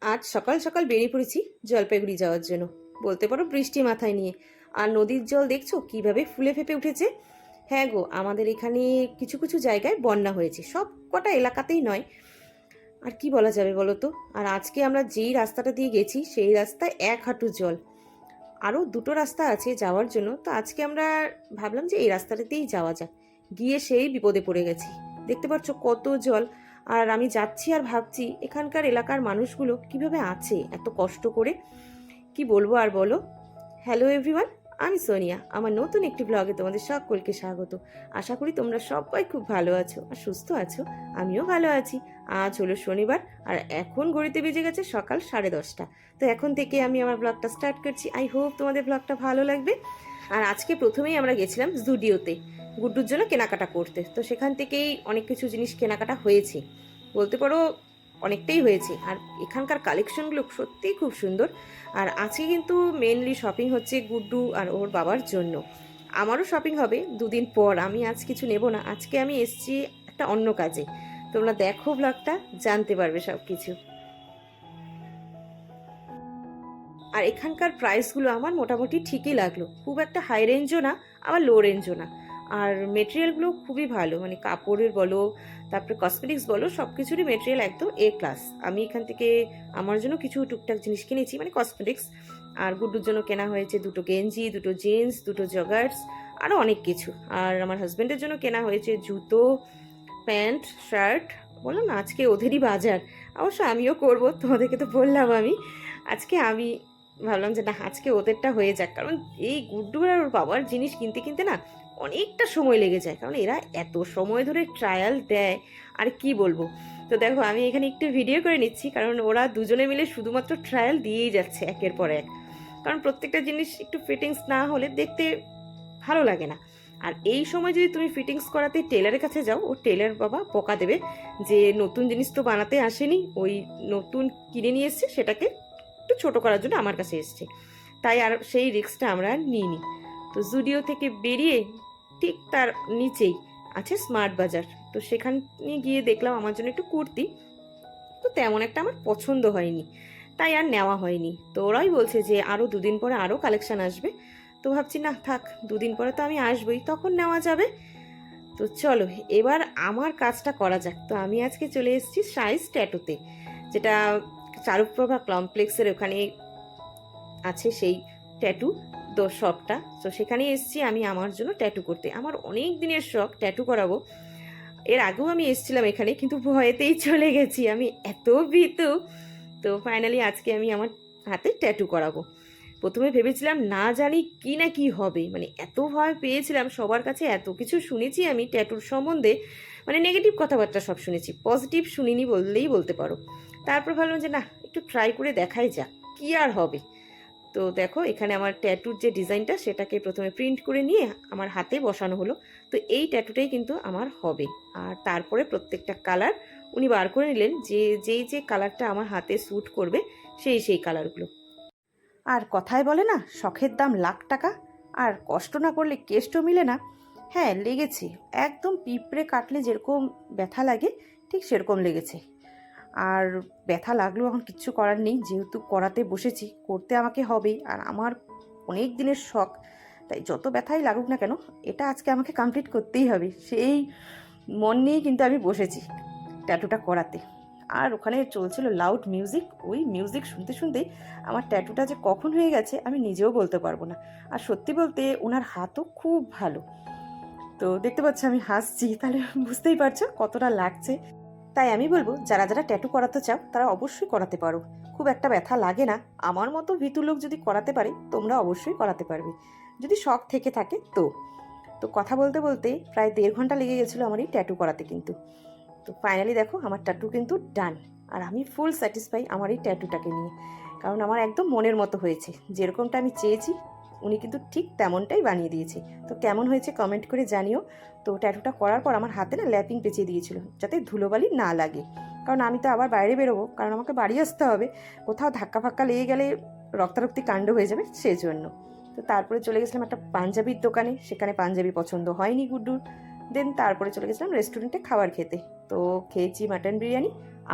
আজ সকাল সকাল বেরিয়ে পড়েছি জলপাইগুড়ি যাওয়ার জন্য। বলতে পারো বৃষ্টি মাথায় নিয়ে। আর নদীর জল দেখছ? কীভাবে ফুলে ফেপে উঠেছে? হ্যাঁ গো, আমাদের এখানে কিছু কিছু জায়গায় বন্যা হয়েছে। সব কটা এলাকাতেই নয়। আর কি বলা যাবে বলো তো? আর আজকে আমরা যেই রাস্তাটা দিয়ে গেছি, সেই রাস্তায় এক হাঁটু জল। আরও দুটো রাস্তা আছে যাওয়ার জন্য, তো আজকে আমরা ভাবলাম যে এই রাস্তাটাতেই যাওয়া যাক। গিয়ে সেই বিপদে পড়ে গেছি। দেখতে পাচ্ছ কত জল। আর আমি যাচ্ছি আর ভাবছি এখানকার এলাকার মানুষগুলো কীভাবে আছে এত কষ্ট করে? কি বলব আর বলো? হ্যালো এভরিওয়ান আমি সোনিয়া। আমার নতুন একটি ব্লগে তোমাদের সকলকে স্বাগত। আশা করি তোমরা সবাই খুব ভালো আছো আর সুস্থ আছো। আমিও ভালো আছি। আজ হলো শনিবার আর এখন গড়িতে বেজে গেছে সকাল সাড়ে দশটা। তো এখন থেকে আমি আমার ব্লগটা স্টার্ট করছি। আই হোপ তোমাদের ব্লগটা ভালো লাগবে। আর আজকে প্রথমেই আমরা গেছিলাম জুডিওতে। গুড্ডুর জন্য কেনাকাটা করতে। তো সেখান থেকেই অনেক কিছু জিনিস কেনাকাটা হয়েছে। বলতে পারো অনেকটাই হয়েছে। আর এখানকার কালেকশনগুলো সত্যিই খুব সুন্দর। আর আজকে কিন্তু মেনলি শপিং হচ্ছে গুড্ডু আর ওর বাবার জন্য। আমারও শপিং হবে দুদিন পর। আমি আজ কিছু নেব না। আজকে আমি এসছি একটা অন্য কাজে। তোমরা দেখো ব্লগটা জানতে পারবে সব কিছু আর এখানকার প্রাইসগুলো আমার মোটামুটি ঠিকই লাগল। খুব একটা হাই রেঞ্জও না, আবার লো রেঞ্জও না। আর মেটেরিয়ালগুলো খুবই ভালো মানে কাপড়ের বলো, তারপরে কসমেটিক্স বলো সব কিছুরই মেটেরিয়াল একদম এ ক্লাস আমি এখান থেকে আমার জন্য কিছু টুকটাক জিনিস কিনেছি মানে কসমেটিক্স আর গুড্ডুর জন্য কেনা হয়েছে দুটো গেঞ্জি, দুটো জিন্স দুটো জগার্স আরও অনেক কিছু। আর আমার হাজব্যান্ডের জন্য কেনা হয়েছে জুতো, প্যান্ট, শার্ট। বললাম না, আজকে ওদেরই বাজার। অবশ্য আমিও করব, তোমাদেরকে তো বললাম আমি। আজকে আমি ভাবলাম যে না, আজকে ওদেরটা হয়ে যাক। কারণ এই গুড্ডু আর ওর বাবার জিনিস কিনতে কিনতে না অনেকটা সময় লেগে যায়, কারণ এরা এত সময় ধরে ট্রায়াল দেয়, আর কি বলব? তো দেখো, আমি এখানে একটু ভিডিও করে নিচ্ছি, কারণ ওরা দুজনে মিলে শুধুমাত্র ট্রায়াল দিয়েই যাচ্ছে একের পর এক। কারণ প্রত্যেকটা জিনিস একটু ফিটিংস না হলে দেখতে ভালো লাগে না। আর এই সময় যদি তুমি ফিটিংস করাতে টেলারের কাছে যাও, ও টেলার বাবা বকা দেবে যে নতুন জিনিস তো বানাতে আসেনি, ওই নতুন কিনে নিয়ে এসছে, সেটাকে একটু ছোট করার জন্য আমার কাছে এসছে। তাই আর সেই রিস্কটা আমরা নিইনি। তো জুডিও থেকে বেরিয়ে ঠিক তার নিচেই আছে স্মার্ট বাজার। তো সেখানে গিয়ে দেখলাম আমার জন্য একটু কুর্তি। তো তেমন একটা আমার পছন্দ হয়নি। তাই আর নেওয়া হয়নি। তো ওরাই বলছে যে আরও দুদিন পরে আরও কালেকশান আসবে। তো ভাবছি না থাক, দুদিন পরে তো আমি আসবই, তখন নেওয়া যাবে। তো চলো, এবার আমার কাজটা করা যাক। তো আমি আজকে চলে এসেছি সাইজ ট্যাটুতে যেটা চারুপ্রভা কমপ্লেক্সের ওখানে আছে সেই ট্যাটু তো শপটা তো সেখানে এসেছি আমি আমার জন্য ট্যাটু করতে। আমার অনেক দিনের শখ ট্যাটু করাবো। এর আগেও আমি এসেছিলাম এখানে, কিন্তু ভয়েতেই চলে গেছি। আমি এত ভীতু। তো ফাইনালি আজকে আমি আমার হাতে ট্যাটু করাবো। প্রথমে ভেবেছিলাম, না জানি কি না কি হবে। মানে এত ভয় পেয়েছিলাম, সবার কাছে এত কিছু শুনেছি আমি ট্যাটুর সম্বন্ধে। মানে নেগেটিভ কথাবার্তা সব শুনেছি। পজিটিভ শুনিনি বললেই বলতে পারো। তারপর ভাবলাম যে, না, একটু ট্রাই করে দেখাই যাক, কি আর হবে? তো দেখো, এখানে আমার ট্যাটুর যে ডিজাইনটা, সেটাকে প্রথমে প্রিন্ট করে নিয়ে আমার হাতে বসানো হলো। তো এই ট্যাটুটাই কিন্তু আমার হবে। আর তারপরে প্রত্যেকটা কালার উনি বার করে নিলেন, যে, যেই যে কালারটা আমার হাতে স্যুট করবে, সেই সেই কালারগুলো আর কথায় বলে না, শখের দাম লাখ টাকা, আর কষ্ট না করলে কেষ্টও মিলে না। হ্যাঁ লেগেছে। একদম পিঁপড়ে কাটলে যেরকম ব্যথা লাগে, ঠিক সেরকম লেগেছে। আর ব্যথা লাগলেও এখন কিচ্ছু করার নেই। যেহেতু করাতে বসেছি, করতে আমাকে হবেই। আর আমার অনেক দিনের শখ, তাই যত ব্যথাই লাগুক না কেন, এটা আজকে আমাকে কমপ্লিট করতেই হবে। সেই মন নিয়েই কিন্তু আমি বসেছি ট্যাটুটা করাতে। আর ওখানে চলছিল লাউড মিউজিক ওই মিউজিক শুনতে শুনতেই আমার ট্যাটুটা যে কখন হয়ে গেছে আমি নিজেও বলতে পারব না। আর সত্যি বলতে ওনার হাতও খুব ভালো। তো দেখতে পাচ্ছ আমি হাসছি, তাহলে বুঝতেই পারছ কতটা লাগছে। তাই আমি বলব, যারা যারা ট্যাটু করাতে চাও, তারা অবশ্যই করাতে পারো। খুব একটা ব্যথা লাগে না। আমার মতো ভীতু লোক যদি করাতে পারে, তোমরা অবশ্যই করাতে পারবে। যদি শখ থেকে থাকে, তো। তো কথা বলতে বলতে প্রায় দেড় ঘণ্টা লেগে গেছিল আমার এই ট্যাটু করাতে কিন্তু। তো ফাইনালি দেখো, আমার ট্যাটু কিন্তু ডান আর আমি ফুল স্যাটিসফাই আমার এই ট্যাটুটাকে নিয়ে। কারণ আমার একদম মনের মতো হয়েছে। যেরকমটা আমি চেয়েছি উনি কিন্তু ঠিক তেমনটাই বানিয়ে দিয়েছে। তো কেমন হয়েছে কমেন্ট করে জানিও। তো ট্যাটুটা করার পর আমার হাতে না ল্যাপিং পেঁচিয়ে দিয়েছিল, যাতে ধুলোবালি না লাগে। কারণ আমি তো আবার বাইরে বেরোবো, কারণ আমাকে বাড়ি আসতে হবে। কোথাও ধাক্কা ফাক্কা লেগে গেলে রক্তারক্তি কাণ্ড হয়ে যাবে সেই জন্য তো তারপরে চলে গেছিলাম একটা পাঞ্জাবির দোকানে, সেখানে পাঞ্জাবি পছন্দ হয়নি গুড্ডুর। দেন তারপরে চলে গেছিলাম রেস্টুরেন্টে খাবার খেতে। তো খেয়েছি মাটন বিরিয়ানি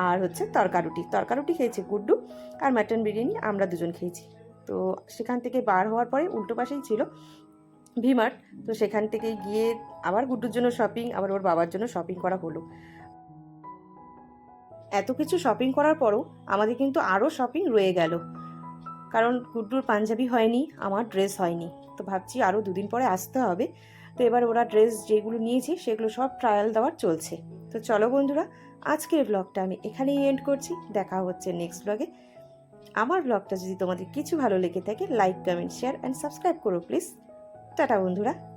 আর হচ্ছে তরকা রুটি তরকা রুটি খেয়েছে গুড্ডু আর মাটন বিরিয়ানি আমরা দুজন খেয়েছি। তো সেখান থেকে বার হওয়ার পরে উল্টো পাশেই ছিল ভিমার্ট। তো সেখান থেকে গিয়ে আবার গুড্ডুর জন্য শপিং আবার ওর বাবার জন্য শপিং করা হলো। এত কিছু শপিং করার পরও আমাদের কিন্তু আরও শপিং রয়ে গেল। কারণ গুড্ডুর পাঞ্জাবি হয়নি, আমার ড্রেস হয়নি। তো ভাবছি আরও দুদিন পরে আসতে হবে। তো এবার ওরা ড্রেস যেগুলো নিয়েছে সেগুলো সব ট্রায়াল দেওয়ার চলছে। তো চলো বন্ধুরা, আজকের ব্লগটা আমি এখানেই এন্ড করছি। দেখা হচ্ছে নেক্সট ব্লগে আমার ব্লগটা যদি তোমাদের কিছু ভালো লেগে থাকে like comment share and subscribe করো প্লিজ টাটা, বন্ধুরা।